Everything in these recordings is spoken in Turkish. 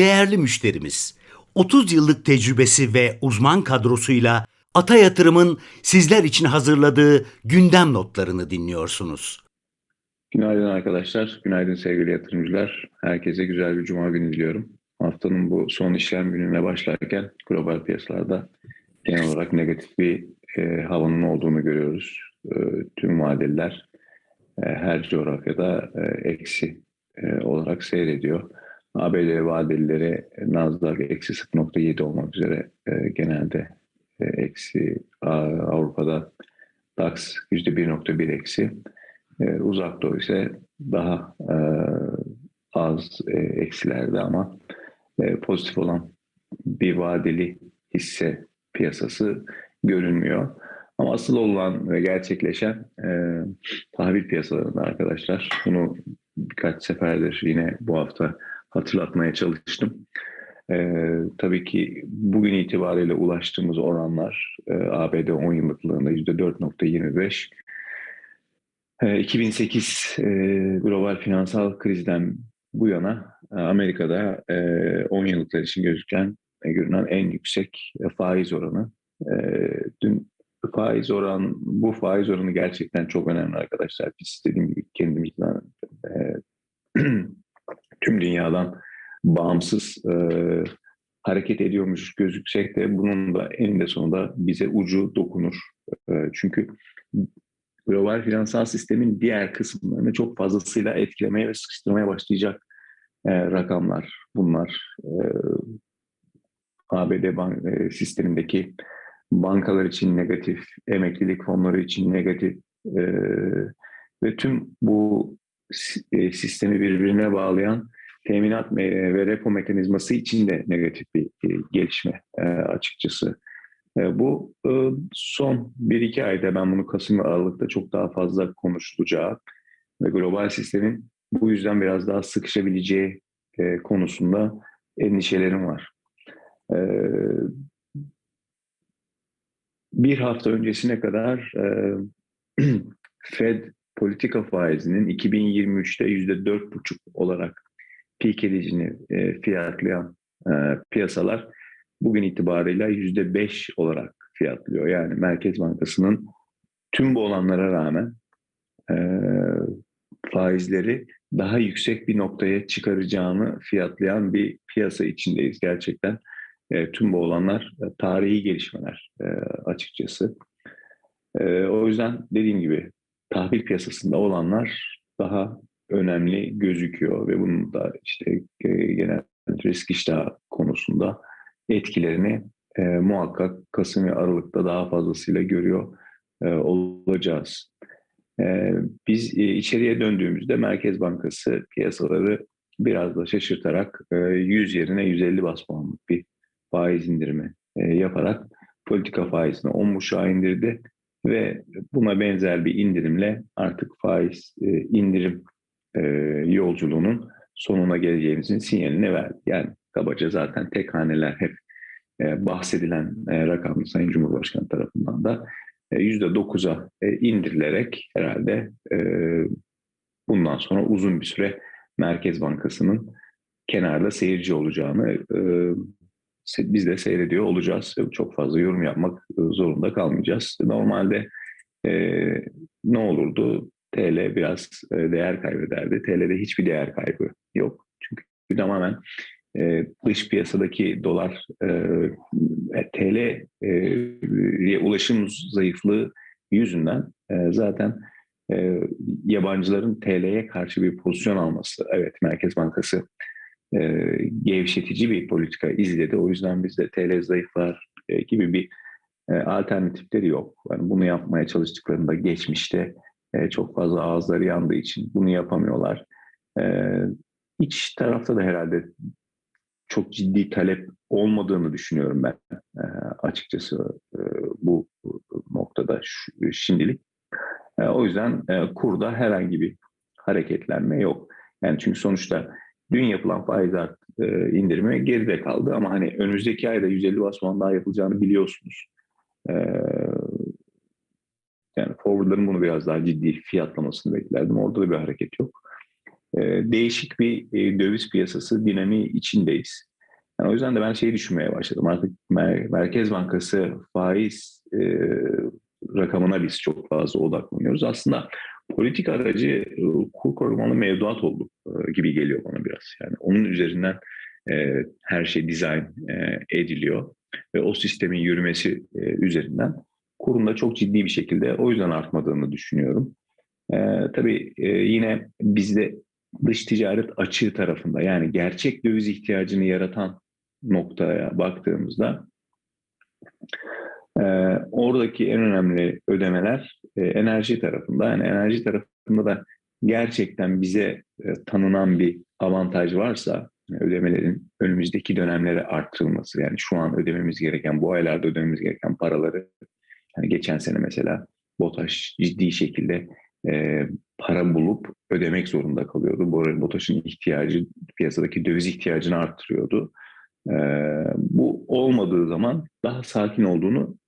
değerli müşterimiz. 30 yıllık tecrübesi ve uzman kadrosuyla Ata Yatırım'ın sizler için hazırladığı gündem notlarını dinliyorsunuz. Günaydın arkadaşlar, günaydın sevgili yatırımcılar. Herkese güzel bir cuma günü diliyorum. Haftanın bu son işlem gününe başlarken global piyasalarda genel olarak negatif bir e, havanın olduğunu görüyoruz. E, tüm vadeliler e, her coğrafyada e, eksi e, olarak seyrediyor. ABD vadelileri Nasdaq eksi 0.7 olmak üzere e, genelde e, eksi Avrupa'da DAX %1.1 eksi. E, uzak doğu ise daha e, az e, eksilerde ama e, pozitif olan bir vadeli hisse piyasası görünmüyor. Ama asıl olan ve gerçekleşen e, tahvil piyasalarında arkadaşlar. Bunu birkaç seferdir yine bu hafta hatırlatmaya çalıştım. Ee, tabii ki bugün itibariyle ulaştığımız oranlar e, ABD 10 yıllıklığında %4.25. E, 2008 e, global finansal krizden bu yana e, Amerika'da e, 10 yıllıklar için gözüken e, görünen en yüksek e, faiz oranı. E, dün faiz oran, bu faiz oranı gerçekten çok önemli arkadaşlar. Biz dediğim gibi kendimizden e, tüm dünyadan bağımsız e, hareket ediyormuş gözüksek de bunun da eninde sonunda bize ucu dokunur. E, çünkü global finansal sistemin diğer kısımlarını çok fazlasıyla etkilemeye ve sıkıştırmaya başlayacak e, rakamlar bunlar. E, ABD bank, e, sistemindeki bankalar için negatif, emeklilik fonları için negatif e, ve tüm bu e, sistemi birbirine bağlayan teminat ve repo mekanizması için de negatif bir gelişme e, açıkçası. E, bu son 1-2 ayda ben bunu Kasım ve Aralık'ta çok daha fazla konuşulacağı ve global sistemin bu yüzden biraz daha sıkışabileceği konusunda endişelerim var. Bir hafta öncesine kadar Fed politika faizinin 2023'te %4,5 olarak peak e, fiyatlayan e, piyasalar bugün itibarıyla %5 olarak fiyatlıyor. Yani Merkez Bankası'nın tüm bu olanlara rağmen e, faizleri daha yüksek bir noktaya çıkaracağını fiyatlayan bir piyasa içindeyiz gerçekten. E, tüm bu olanlar e, tarihi gelişmeler e, açıkçası. E, o yüzden dediğim gibi tahvil piyasasında olanlar daha önemli gözüküyor ve bunun da işte e, genel risk iştahı konusunda etkilerini e, muhakkak Kasım ve Aralık'ta daha fazlasıyla görüyor e, olacağız. E, biz e, içeriye döndüğümüzde Merkez Bankası piyasaları biraz da şaşırtarak e, 100 yerine 150 bas puanlık bir faiz indirimi e, yaparak politika faizini 10.5'a indirdi ve buna benzer bir indirimle artık faiz e, indirim e, yolculuğunun sonuna geleceğimizin sinyalini verdi. Yani kabaca zaten tek haneler hep e, bahsedilen e, rakam Sayın Cumhurbaşkanı tarafından da yüzde 9'a e, indirilerek herhalde e, bundan sonra uzun bir süre Merkez Bankası'nın kenarda seyirci olacağını e, biz de seyrediyor olacağız. Çok fazla yorum yapmak e, zorunda kalmayacağız. Normalde e, ne olurdu? TL biraz e, değer kaybederdi. TL'de hiçbir değer kaybı yok. Çünkü tamamen e, dış piyasadaki dolar e, e TL'ye ulaşım zayıflığı yüzünden e, zaten e, yabancıların TL'ye karşı bir pozisyon alması. Evet Merkez Bankası e, gevşetici bir politika izledi. O yüzden bizde TL zayıflar e, gibi bir e, alternatifleri yok. Yani bunu yapmaya çalıştıklarında geçmişte e, çok fazla ağızları yandığı için bunu yapamıyorlar. E, iç tarafta da herhalde çok ciddi talep olmadığını düşünüyorum ben e, açıkçası e, bu noktada şimdilik. O yüzden kurda herhangi bir hareketlenme yok. Yani çünkü sonuçta dün yapılan faiz art, indirimi geride kaldı ama hani önümüzdeki ayda 150 bas daha yapılacağını biliyorsunuz. Yani forwardların bunu biraz daha ciddi fiyatlamasını beklerdim. Orada da bir hareket yok. E, değişik bir e, döviz piyasası dinamiği içindeyiz. Yani o yüzden de ben şeyi düşünmeye başladım. Artık Mer- Merkez Bankası faiz e, rakamına biz çok fazla odaklanıyoruz. Aslında politik aracı e, kur korumalı mevduat oldu e, gibi geliyor bana biraz. Yani onun üzerinden e, her şey dizayn e, ediliyor ve o sistemin yürümesi e, üzerinden kurun da çok ciddi bir şekilde o yüzden artmadığını düşünüyorum. E, tabii e, yine bizde dış ticaret açığı tarafında yani gerçek döviz ihtiyacını yaratan noktaya baktığımızda e, oradaki en önemli ödemeler e, enerji tarafında. Yani enerji tarafında da gerçekten bize e, tanınan bir avantaj varsa e, ödemelerin önümüzdeki dönemlere arttırılması. Yani şu an ödememiz gereken, bu aylarda ödememiz gereken paraları yani geçen sene mesela BOTAŞ ciddi şekilde e, para bulup ödemek zorunda kalıyordu. Bu arada BOTAŞ'ın ihtiyacı, piyasadaki döviz ihtiyacını arttırıyordu. E, bu olmadığı zaman daha sakin olduğunu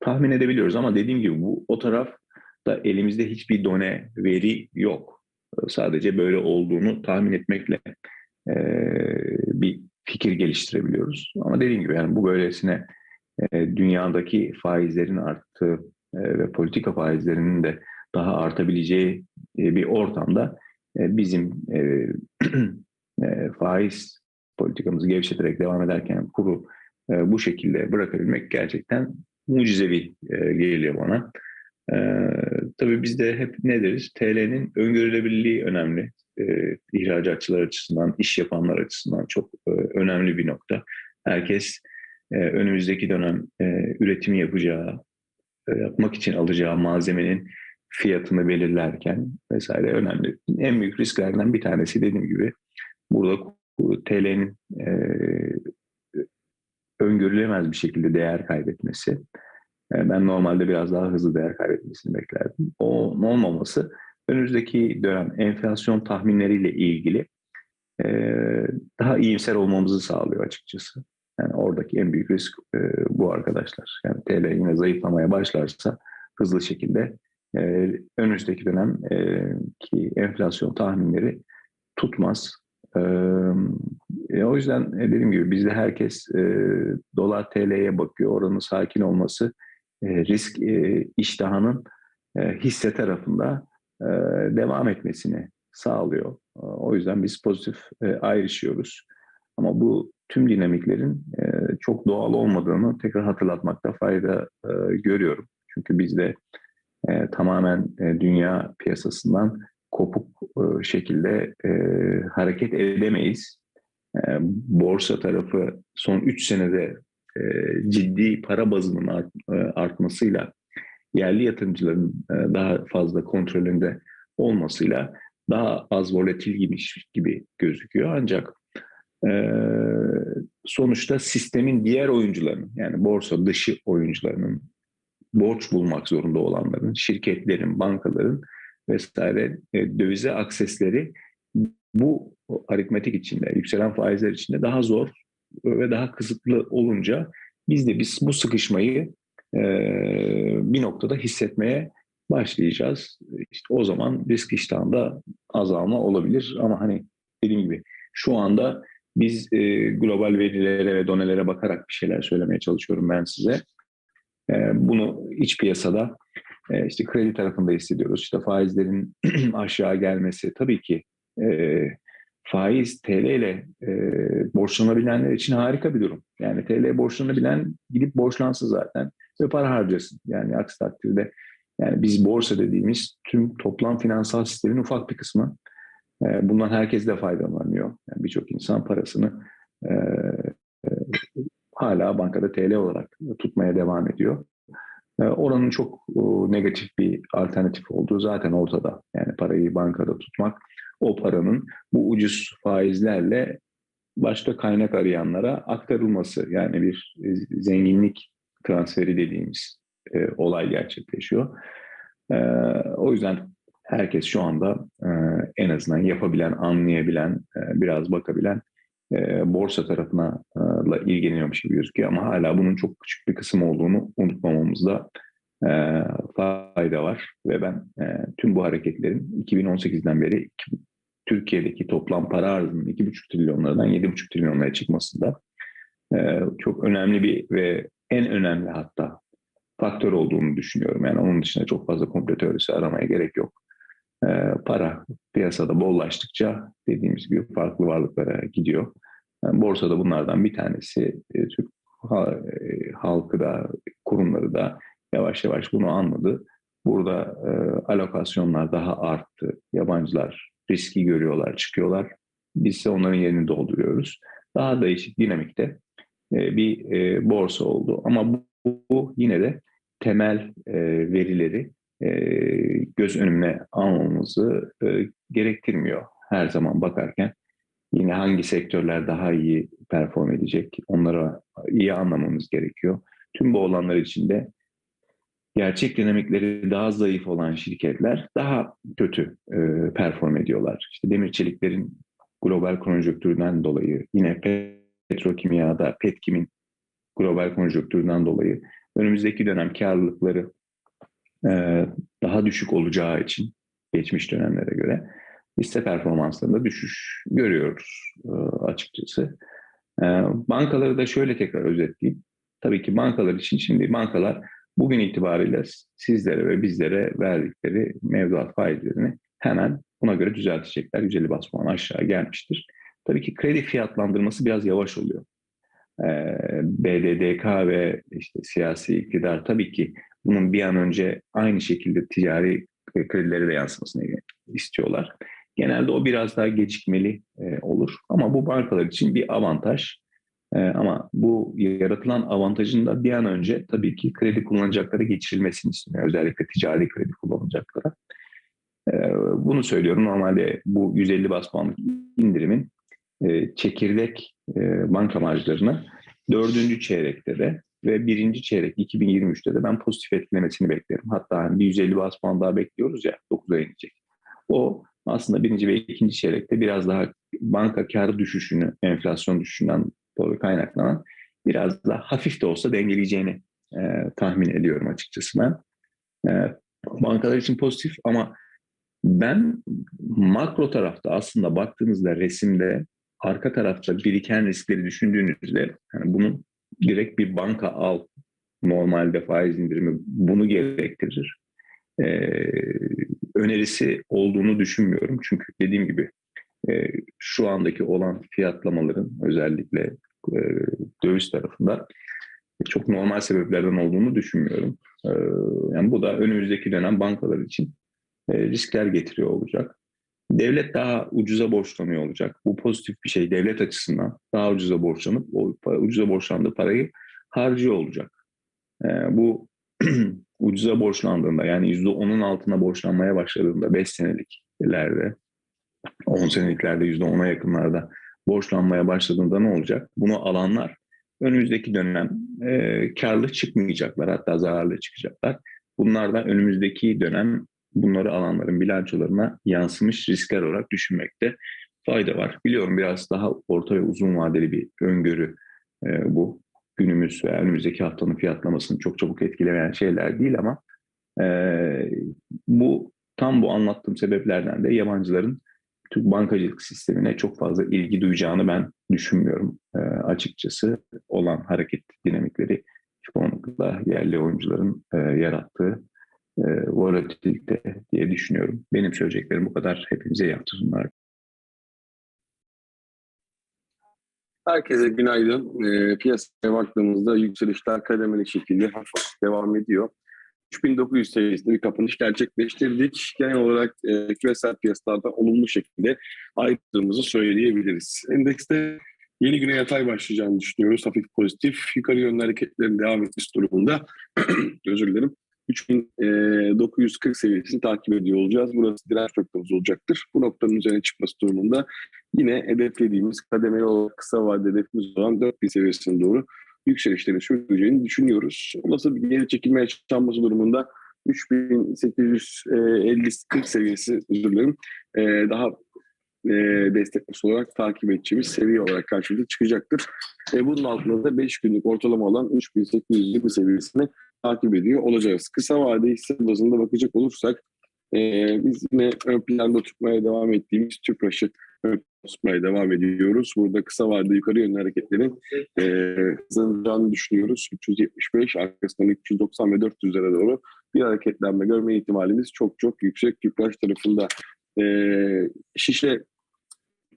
tahmin edebiliyoruz. Ama dediğim gibi bu o tarafta elimizde hiçbir done veri yok. Sadece böyle olduğunu tahmin etmekle e, bir fikir geliştirebiliyoruz. Ama dediğim gibi yani bu böylesine e, dünyadaki faizlerin arttığı e, ve politika faizlerinin de daha artabileceği e, bir ortamda e, bizim faiz politikamızı gevşeterek devam ederken kuru bu şekilde bırakabilmek gerçekten mucizevi geliyor bana. Tabii biz de hep ne deriz? TL'nin öngörülebilirliği önemli. İhracatçılar açısından, iş yapanlar açısından çok önemli bir nokta. Herkes e, önümüzdeki dönem e, üretimi yapacağı, e, yapmak için alacağı malzemenin fiyatını belirlerken vesaire önemli. En büyük risklerden bir tanesi dediğim gibi burada TL'nin e, öngörülemez bir şekilde değer kaybetmesi. E, ben normalde biraz daha hızlı değer kaybetmesini beklerdim. O olmaması önümüzdeki dönem enflasyon tahminleriyle ilgili e, daha iyimser olmamızı sağlıyor açıkçası. Yani oradaki en büyük risk e, bu arkadaşlar. Yani TL yine zayıflamaya başlarsa hızlı şekilde e, önümüzdeki dönem e, ki enflasyon tahminleri tutmaz. E, e, o yüzden e, dediğim gibi bizde herkes e, dolar TL'ye bakıyor. Oranın sakin olması e, risk e, iştahının e, hisse tarafında e, devam etmesini sağlıyor. O yüzden biz pozitif e, ayrışıyoruz. Ama bu tüm dinamiklerin e, çok doğal olmadığını tekrar hatırlatmakta fayda e, görüyorum. Çünkü bizde e, tamamen e, dünya piyasasından kopuk e, şekilde e, hareket edemeyiz. E, borsa tarafı son 3 senede e, ciddi para bazının art, e, artmasıyla yerli yatırımcıların e, daha fazla kontrolünde olmasıyla daha az volatil gibi, gibi gözüküyor. Ancak e, sonuçta sistemin diğer oyuncularının yani borsa dışı oyuncularının borç bulmak zorunda olanların, şirketlerin, bankaların vesaire e, dövize aksesleri bu aritmetik içinde, yükselen faizler içinde daha zor ve daha kısıtlı olunca biz de biz bu sıkışmayı e, bir noktada hissetmeye başlayacağız. İşte o zaman risk iştahında azalma olabilir ama hani dediğim gibi şu anda biz e, global verilere ve donelere bakarak bir şeyler söylemeye çalışıyorum ben size. E, bunu iç piyasada e, işte kredi tarafında hissediyoruz. İşte faizlerin aşağı gelmesi tabii ki e, faiz TL ile e, borçlanabilenler için harika bir durum. Yani TL borçlanabilen gidip borçlansın zaten ve para harcasın. Yani aksi takdirde yani biz borsa dediğimiz tüm toplam finansal sistemin ufak bir kısmı. E, bundan herkes de faydalanıyor. Birçok insan parasını e, e, hala bankada TL olarak tutmaya devam ediyor. E, oranın çok e, negatif bir alternatif olduğu zaten ortada. Yani parayı bankada tutmak, o paranın bu ucuz faizlerle başka kaynak arayanlara aktarılması. Yani bir zenginlik transferi dediğimiz e, olay gerçekleşiyor. E, o yüzden herkes şu anda en azından yapabilen, anlayabilen, e, biraz bakabilen e, borsa tarafına e, ilgileniyormuş gibi gözüküyor. Ama hala bunun çok küçük bir kısım olduğunu unutmamamızda fayda var. Ve ben tüm bu hareketlerin 2018'den beri Türkiye'deki toplam para arzının 2,5 trilyonlardan 7,5 trilyonlara çıkmasında çok önemli bir ve en önemli hatta faktör olduğunu düşünüyorum. Yani onun dışında çok fazla komplo teorisi aramaya gerek yok. E, para piyasada bollaştıkça dediğimiz gibi farklı varlıklara gidiyor. Yani borsada bunlardan bir tanesi. E, Türk e, halkı da kurumları da yavaş yavaş bunu anladı. Burada e, alokasyonlar daha arttı. Yabancılar riski görüyorlar, çıkıyorlar. Biz ise onların yerini dolduruyoruz. Daha değişik dinamikte e, bir e, borsa oldu. Ama bu, bu yine de temel e, verileri göz önüne almamızı gerektirmiyor her zaman bakarken. Yine hangi sektörler daha iyi perform edecek onlara iyi anlamamız gerekiyor. Tüm bu olanlar içinde gerçek dinamikleri daha zayıf olan şirketler daha kötü perform ediyorlar. İşte demir çeliklerin global konjonktürden dolayı, yine petrokimyada, petkimin global konjonktürden dolayı önümüzdeki dönem karlılıkları daha düşük olacağı için geçmiş dönemlere göre hisse performanslarında düşüş görüyoruz e, açıkçası. E, bankaları da şöyle tekrar özetleyeyim. Tabii ki bankalar için şimdi bankalar bugün itibariyle sizlere ve bizlere verdikleri mevduat faizlerini hemen buna göre düzeltecekler. 150 bas puan aşağı gelmiştir. Tabii ki kredi fiyatlandırması biraz yavaş oluyor. BDDK ve işte siyasi iktidar tabii ki bunun bir an önce aynı şekilde ticari kredilere de yansımasını istiyorlar. Genelde o biraz daha gecikmeli e, olur. Ama bu bankalar için bir avantaj. E, ama bu yaratılan avantajın da bir an önce tabii ki kredi kullanacaklara geçirilmesini istiyor. Özellikle ticari kredi kullanacaklara. E, bunu söylüyorum. Normalde bu 150 bas puanlık indirimin çekirdek banka marjlarını dördüncü çeyrekte de ve birinci çeyrek 2023'te de ben pozitif etkilemesini beklerim. Hatta hani bir 150 bas puan daha bekliyoruz ya 9'a inecek. O aslında birinci ve ikinci çeyrekte biraz daha banka karı düşüşünü, enflasyon düşüşünden dolayı kaynaklanan biraz daha hafif de olsa dengeleyeceğini e, tahmin ediyorum açıkçası ben. E, bankalar için pozitif ama ben makro tarafta aslında baktığınızda resimde arka tarafta biriken riskleri düşündüğünüzde yani bunun direkt bir banka al normalde faiz indirimi bunu gerektirir. Ee, önerisi olduğunu düşünmüyorum. Çünkü dediğim gibi e, şu andaki olan fiyatlamaların özellikle e, döviz tarafında çok normal sebeplerden olduğunu düşünmüyorum. E, yani bu da önümüzdeki dönem bankalar için e, riskler getiriyor olacak. Devlet daha ucuza borçlanıyor olacak. Bu pozitif bir şey devlet açısından. Daha ucuza borçlanıp o ucuza borçlandığı parayı harcıyor olacak. E, bu ucuza borçlandığında yani %10'un altına borçlanmaya başladığında 5 seneliklerde 10 seneliklerde %10'a yakınlarda borçlanmaya başladığında ne olacak? Bunu alanlar önümüzdeki dönem e, karlı çıkmayacaklar hatta zararlı çıkacaklar. Bunlar da önümüzdeki dönem bunları alanların bilançolarına yansımış riskler olarak düşünmekte fayda var. Biliyorum biraz daha orta ve uzun vadeli bir öngörü e, bu. Günümüz ve önümüzdeki haftanın fiyatlamasını çok çabuk etkilemeyen şeyler değil ama e, bu tam bu anlattığım sebeplerden de yabancıların Türk bankacılık sistemine çok fazla ilgi duyacağını ben düşünmüyorum e, açıkçası olan hareket dinamikleri çoğunlukla yerli oyuncuların e, yarattığı volatilite diye düşünüyorum. Benim söyleyeceklerim bu kadar. Hepinize iyi haftalar. Herkese günaydın. E, piyasaya baktığımızda yükselişler kademeli şekilde hafif devam ediyor. 3900 seviyesinde bir kapanış gerçekleştirdik. Genel olarak e, küresel piyasalarda olumlu şekilde ayrıldığımızı söyleyebiliriz. Endekste yeni güne yatay başlayacağını düşünüyoruz. Hafif pozitif. Yukarı yönlü hareketlerin devam etmesi durumunda özür dilerim. 3940 seviyesini takip ediyor olacağız. Burası direnç noktamız olacaktır. Bu noktanın üzerine çıkması durumunda yine hedeflediğimiz kademeli olarak kısa vadeli hedefimiz olan 4000 seviyesine doğru yükselişlerin sürdüreceğini düşünüyoruz. Olası bir geri çekilme yaşanması durumunda 3850 40 seviyesi özür dilerim e, daha e, destek olarak takip edeceğimiz seviye olarak karşımıza çıkacaktır. E, bunun altında da 5 günlük ortalama olan 3820 seviyesini takip ediyor olacağız. Kısa vade hisse bazında bakacak olursak Ee, biz yine ön planda tutmaya devam ettiğimiz Tüpraş'ı tutmaya devam ediyoruz. Burada kısa vadeli yukarı yönlü hareketlerin e, hızlanacağını düşünüyoruz. 375 arkasından 390 ve 400 lira doğru bir hareketlenme görme ihtimalimiz çok çok yüksek. Tüpraş tarafında e, şişe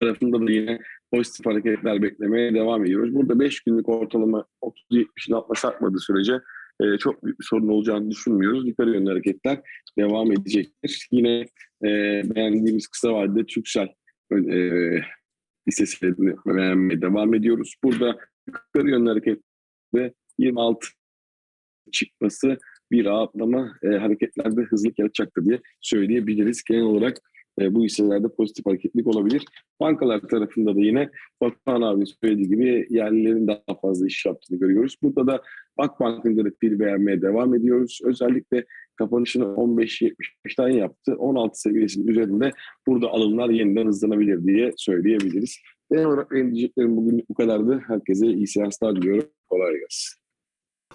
tarafında da yine pozitif hareketler beklemeye devam ediyoruz. Burada 5 günlük ortalama 30-70'in altına sarkmadığı sürece e, çok büyük bir sorun olacağını düşünmüyoruz. Yukarı yönlü hareketler devam edecektir. Yine e, beğendiğimiz kısa vadede Türksel e, hissesiyle beğenmeye devam ediyoruz. Burada yukarı yönlü hareket ve 26 çıkması bir rahatlama e, hareketlerde hızlı yaratacaktır diye söyleyebiliriz. Genel olarak e, bu hisselerde pozitif hareketlik olabilir. Bankalar tarafında da yine Batuhan abi söylediği gibi yerlilerin daha fazla iş yaptığını görüyoruz. Burada da Akbank'ın grafiğini beğenmeye devam ediyoruz. Özellikle kapanışını 15.75'ten yaptı. 16 seviyesinin üzerinde burada alımlar yeniden hızlanabilir diye söyleyebiliriz. Genel olarak benim diyeceklerim bugün bu kadardı. Herkese iyi seanslar diliyorum. Kolay gelsin.